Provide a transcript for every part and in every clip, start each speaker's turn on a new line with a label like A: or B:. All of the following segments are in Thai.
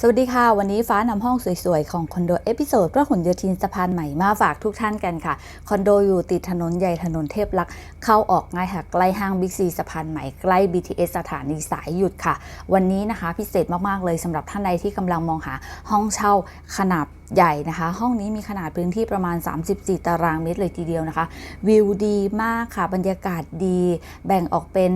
A: สวัสดีค่ะ วันนี้ฟ้านำห้องสวยๆ ของคอนโดเอพิโซดพระหลโยธินสะพานใหม่มาฝากทุกท่านกันค่ะ คอนโดอยู่ติดถนนใหญ่ถนนเทพลักษ์เข้าออกง่ายค่ะ ใกล้ห้างบิ๊กซีสะพานใหม่ใกล้ BTS สถานีสายหยุดค่ะ วันนี้นะคะพิเศษมากๆเลยสำหรับท่านใดที่กำลังมองหาห้องเช่าขนาดใหญ่นะคะ ห้องนี้มีขนาดพื้นที่ประมาณ 34 ตารางเมตรเลยทีเดียวนะคะ วิวดีมากค่ะ บรรยากาศดี แบ่งออกเป็น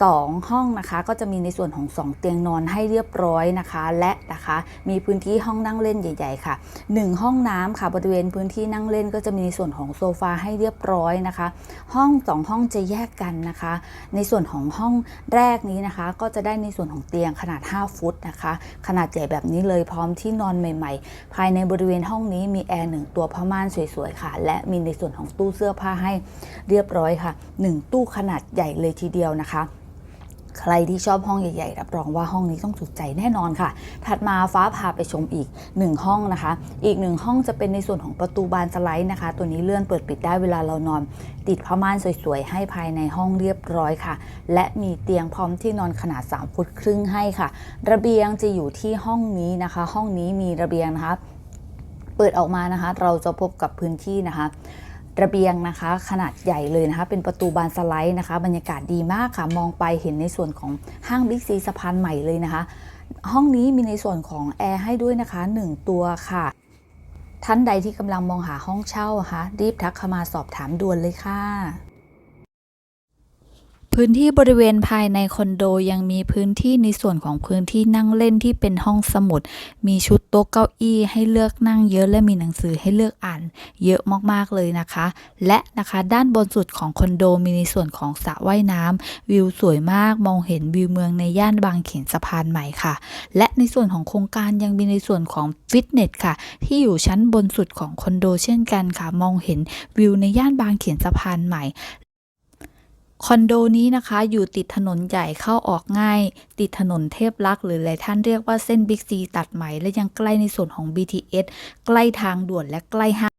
A: 2 ห้องนะคะ ก็จะมีในส่วนของ 2 เตียงนอนให้เรียบร้อยนะคะ และนะคะมีพื้นที่ห้องนั่งเล่นใหญ่ ๆ ค่ะ 1 ห้องน้ำค่ะบริเวณพื้นที่นั่งเล่นก็จะมีในส่วนของโซฟาให้เรียบร้อยนะคะ ห้อง 2 ห้องจะแยกกันนะคะ ในส่วนของห้องแรกนี้นะคะ ก็จะได้ในส่วนของเตียงขนาด 5 ฟุตนะคะ ขนาดใหญ่แบบนี้เลยพร้อมที่นอนใหม่ ๆ ภายในบริเวณห้องนี้มีแอร์หนึ่งตัวผ้าม่านสวยๆค่ะ และมีในส่วนของตู้เสื้อผ้าให้เรียบร้อยค่ะ 1 ตู้ขนาดใหญ่เลยทีเดียวนะคะ ใครที่ชอบห้องใหญ่ๆ รับรองว่าห้องนี้ต้องถูกใจแน่นอนค่ะ ถัดมาฟ้าพาไปชมอีก 1 ห้องนะคะ อีก1ห้องจะเป็นในส่วนของประตูบานสไลด์นะคะ ตัวนี้เลื่อนเปิดปิดได้เวลาเรานอน ติดผ้าม่านสวยๆ ให้ภายในห้องเรียบร้อยค่ะ และมีเตียงพร้อมที่นอนขนาด 3 ฟุตครึ่งให้ค่ะ ระเบียงจะอยู่ที่ห้องนี้นะคะ ห้องนี้มีระเบียงนะคะ เปิดออกมานะคะ เราจะพบกับพื้นที่นะคะ ระเบียงนะคะ ขนาดใหญ่เลยนะคะ เป็นประตูบานสไลด์นะคะ บรรยากาศดีมากค่ะ มองไปเห็นในส่วนของห้างบิ๊กซีสะพานใหม่เลยนะคะ ห้องนี้มีในส่วนของแอร์ให้ด้วยนะคะ 1 ตัวค่ะ ท่านใดที่กำลังมองหาห้องเช่าะคะรีบทักเข้ามาสอบถามด่วนเลยค่ะ พื้นที่บริเวณภายในคอนโดยังมีพื้นที่ในส่วนของพื้นที่นั่งเล่นที่เป็นห้องสมุด มีชุดโต๊ะเก้าอี้ให้เลือกนั่งเยอะและมีหนังสือให้เลือกอ่าน เยอะมากๆเลยนะคะ และนะคะด้านบนสุดของคอนโดมีในส่วนของสระว่ายน้ำวิวสวยมากมองเห็นวิวเมืองในย่านบางเขนสะพานใหม่ค่ะ และในส่วนของโครงการยังมีในส่วนของฟิตเนสค่ะ ที่อยู่ชั้นบนสุดของคอนโดเช่นกันค่ะ มองเห็นวิวในย่านบางเขนสะพานใหม่ คอนโดนี้นะคะอยู่ติดถนนใหญ่เข้าออกง่าย ติดถนนเทพลักษณ์หรือหลายท่านเรียกว่าเส้นบิ๊กซีตัดใหม่ และยังใกล้ในส่วนของ BTS ใกล้ทางด่วนและใกล้ห้าง